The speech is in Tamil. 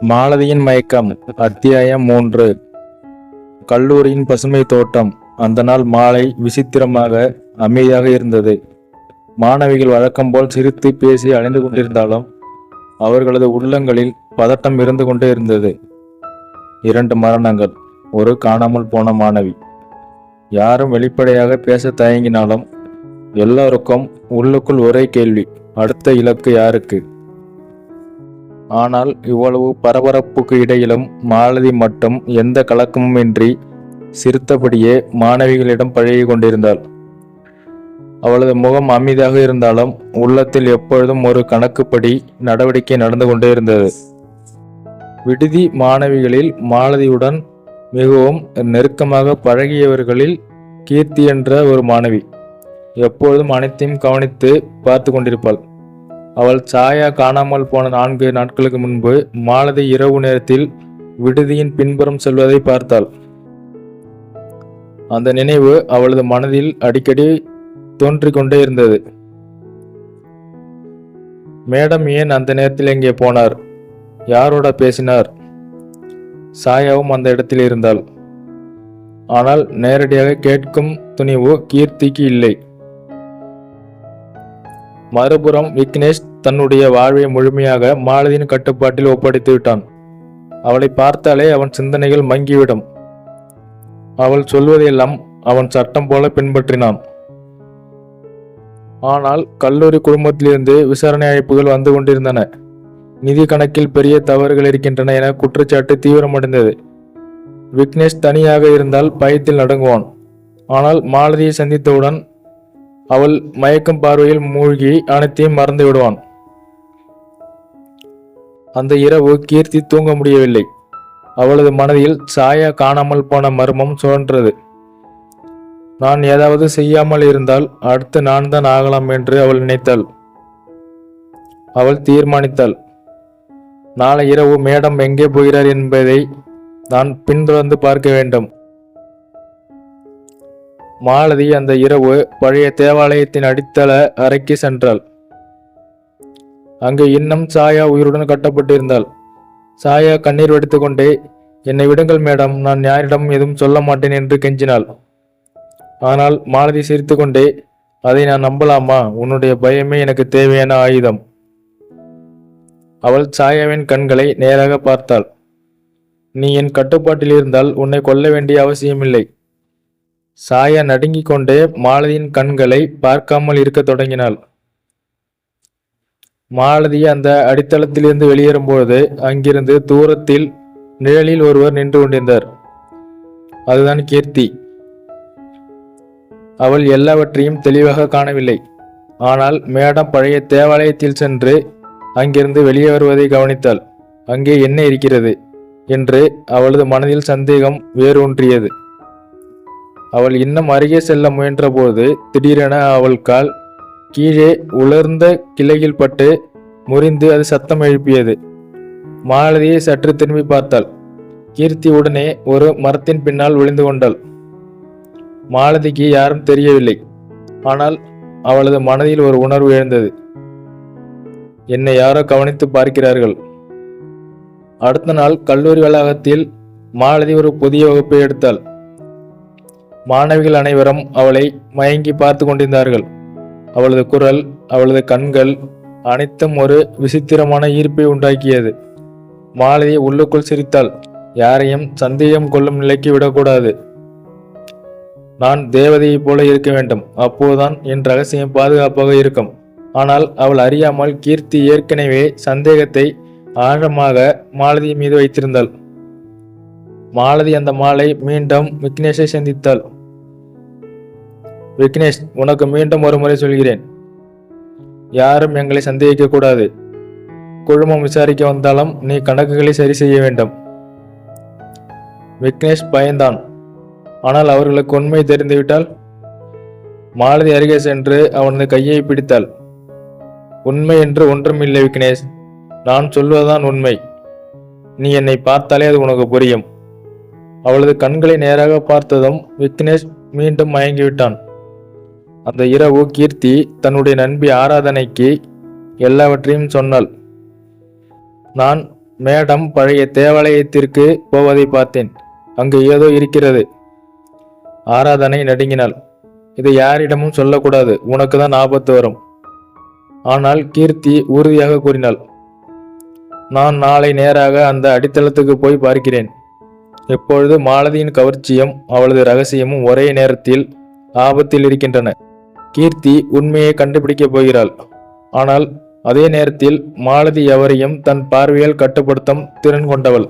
மாலதியின் மயக்கம் அத்தியாயம் மூன்று. கல்லூரியின் பசுமை தோட்டம் அந்த நாள் மாலை விசித்திரமாக அமைதியாக இருந்தது. மாணவிகள் வழக்கம் போல் சிரித்து பேசி அலைந்து கொண்டிருந்தாலும் அவர்களது உள்ளங்களில் பதட்டம் இருந்து கொண்டே இருந்தது. இரண்டு மரணங்கள் ஒரு காணாமல் போன மாணவி. யாரும் வெளிப்படையாக பேச தயங்கினாலும் எல்லோருக்கும் உள்ளுக்குள் ஒரே கேள்வி அடுத்த இலக்கு யாருக்கு? ஆனால் இவ்வளவு பரபரப்புக்கு இடையிலும் மாலதி மட்டும் எந்த கலக்கமுமின்றி சிரித்தபடியே மாணவிகளிடம் பழகி கொண்டிருந்தாள். அவளது முகம் அமைதியாக இருந்தாலும் உள்ளத்தில் எப்பொழுதும் ஒரு கணக்குப்படி நடவடிக்கை நடந்து கொண்டே இருந்தது. விடுதி மாணவிகளில் மாலதியுடன் மிகவும் நெருக்கமாக பழகியவர்களில் கீர்த்தி என்ற ஒரு மாணவி. எப்பொழுதும் அனைத்தையும் கவனித்து பார்த்து கொண்டிருப்பாள். அவள் சாயா காணாமல் போன நான்கு நாட்களுக்கு முன்பு மாலதி இரவு நேரத்தில் விடுதியின் பின்புறம் செல்வதை பார்த்தாள். அந்த நினைவு அவளது மனதில் அடிக்கடி தோன்றிக் கொண்டே இருந்தது. மேடம் ஏன் அந்த நேரத்தில் எங்கே போனார்? யாரோட பேசினார்? சாயாவும் அந்த இடத்தில் இருந்தாள். ஆனால் நேரடியாக கேட்கும் துணிவு கீர்த்திக்கு இல்லை. மறுபுறம் விக்னேஷ் தன்னுடைய வாழ்வை முழுமையாக மாலதியின் கட்டுப்பாட்டில் ஒப்படைத்து விட்டான். அவளை பார்த்தாலே அவன் சிந்தனைகள் மங்கிவிடும். அவள் சொல்வதையெல்லாம் அவன் சட்டம் போல பின்பற்றினான். ஆனால் கல்லூரி குடும்பத்திலிருந்து விசாரணை அழைப்புகள் வந்து கொண்டிருந்தன. நிதி கணக்கில் பெரிய தவறுகள் இருக்கின்றன என குற்றச்சாட்டு தீவிரமடைந்தது. விக்னேஷ் தனியாக இருந்தால் பயத்தில் நடுங்குவான். ஆனால் மாலதியை சந்தித்தவுடன் அவள் மயக்கம் பார்வையில் மூழ்கி அனைத்தையும் மறந்து விடுவான். அந்த இரவு கீர்த்தி தூங்க முடியவில்லை. அவளது மனதில் சாயா காணாமல் போன மர்மம் சுழன்றது. நான் ஏதாவது செய்யாமல் இருந்தால் அடுத்து நான் தான் ஆகலாம் என்று அவள் நினைத்தாள். அவள் தீர்மானித்தாள். நாளை இரவு மேடம் எங்கே போகிறார் என்பதை நான் பின்தொடர்ந்து பார்க்க வேண்டும். மாலதி அந்த இரவு பழைய தேவாலயத்தின் அடித்தள அறைக்கு சென்றாள். அங்கு இன்னும் சாயா உயிருடன் கட்டப்பட்டிருந்தாள். சாயா கண்ணீர் வடித்துக்கொண்டே என்னை விடுங்கள் மேடம் நான் யாரிடம் எதுவும் சொல்ல மாட்டேன் என்று கெஞ்சினாள். ஆனால் மாலதி சிரித்துக்கொண்டே அதை நான் நம்பலாமா? உன்னுடைய பயமே எனக்கு தேவையான ஆயுதம். அவள் சாயாவின் கண்களை நேராக பார்த்தாள். நீ என் கட்டுப்பாட்டில் இருந்தால் உன்னை கொல்ல வேண்டிய அவசியமில்லை. சாயா நடுங்கிக் கொண்டே மாலதியின் கண்களை பார்க்காமல் இருக்க தொடங்கினாள். மாலதி அந்த அடித்தளத்திலிருந்து வெளியேறும்போது அங்கிருந்து தூரத்தில் நிழலில் ஒருவர் நின்று கொண்டிருந்தார். அதுதான் கீர்த்தி. அவள் எல்லாவற்றையும் தெளிவாக காணவில்லை. ஆனால் மேடம் பழைய தேவாலயத்தில் சென்று அங்கிருந்து வெளியே வருவதை கவனித்தாள். அங்கே என்ன இருக்கிறது? என்று அவளது மனதில் சந்தேகம் வேரூன்றியது. அவள் இன்னும் அருகே செல்ல முயன்றபோது திடீரென அவள் கால் கீழே உலர்ந்த கிளையில் பட்டு முறிந்து அது சத்தம் எழுப்பியது. மாலதியை சற்று திரும்பி பார்த்தாள். கீர்த்தி உடனே ஒரு மரத்தின் பின்னால் ஒளிந்து கொண்டாள். மாலதிக்கு யாரும் தெரியவில்லை. ஆனால் அவளது மனதில் ஒரு உணர்வு எழுந்தது. என்னை யாரோ கவனித்து பார்க்கிறார்கள். அடுத்த நாள் கல்லூரி வளாகத்தில் மாலதி ஒரு புதிய வகுப்பை எடுத்தாள். மாணவிகள் அனைவரும் அவளை மயங்கி பார்த்து கொண்டிருந்தார்கள். அவளது குரல் அவளது கண்கள் அனைத்தும் ஒரு விசித்திரமான ஈர்ப்பை உண்டாக்கியது. மாலதி உள்ளுக்குள் சிரித்தாள். யாரையும் சந்தேகம் கொள்ளும் நிலைக்கு விடக்கூடாது. நான் தேவதையைப் போல இருக்க வேண்டும். அப்போதுதான் என் ரகசியம் பாதுகாப்பாக இருக்கும். ஆனால் அவள் அறியாமல் கீர்த்தி ஏற்கனவே சந்தேகத்தை ஆழமாக மாலதி மீது வைத்திருந்தாள். மாலதி அந்த மாலை மீண்டும் விக்னேஷை சந்தித்தாள். விக்னேஷ் உனக்கு மீண்டும் ஒரு முறை சொல்கிறேன். யாரும் எங்களை சந்தேகிக்க கூடாது குழுமம் விசாரிக்க வந்தாலும் நீ கணக்குகளை சரி செய்ய வேண்டும். விக்னேஷ் பயந்தான். ஆனால் அவர்களுக்கு உண்மை தெரிந்துவிட்டால் மாலதி அருகே சென்று அவனது கையை பிடித்தாள். உண்மை என்று ஒன்றும் இல்லை விக்னேஷ். நான் சொல்வதுதான் உண்மை. நீ என்னை பார்த்தாலே அது உனக்கு புரியும். அவளது கண்களை நேராக பார்த்ததும் விக்னேஷ் மீண்டும் மயங்கிவிட்டான். அந்த இரவு கீர்த்தி தன்னுடைய நண்பி ஆராதனைக்கு எல்லாவற்றையும் சொன்னாள். நான் மேடம் பழைய தேவாலயத்திற்கு போவதை பார்த்தேன். அங்கு ஏதோ இருக்கிறது. ஆராதனை நடுங்கினாள். இதை யாரிடமும் சொல்லக்கூடாது. உனக்கு தான் ஆபத்து வரும். ஆனால் கீர்த்தி உறுதியாக கூறினாள். நான் நாளை நேராக அந்த அடித்தளத்துக்கு போய் பார்க்கிறேன். இப்பொழுது மாலதியின் கவர்ச்சியும் அவளது ரகசியமும் ஒரே நேரத்தில் ஆபத்தில் இருக்கின்றன. கீர்த்தி உண்மையை கண்டுபிடிக்கப் போகிறாள். ஆனால் அதே நேரத்தில் மாலதி எவரையும் தன் பார்வையால் கட்டுப்படுத்தும் திறன் கொண்டவள்.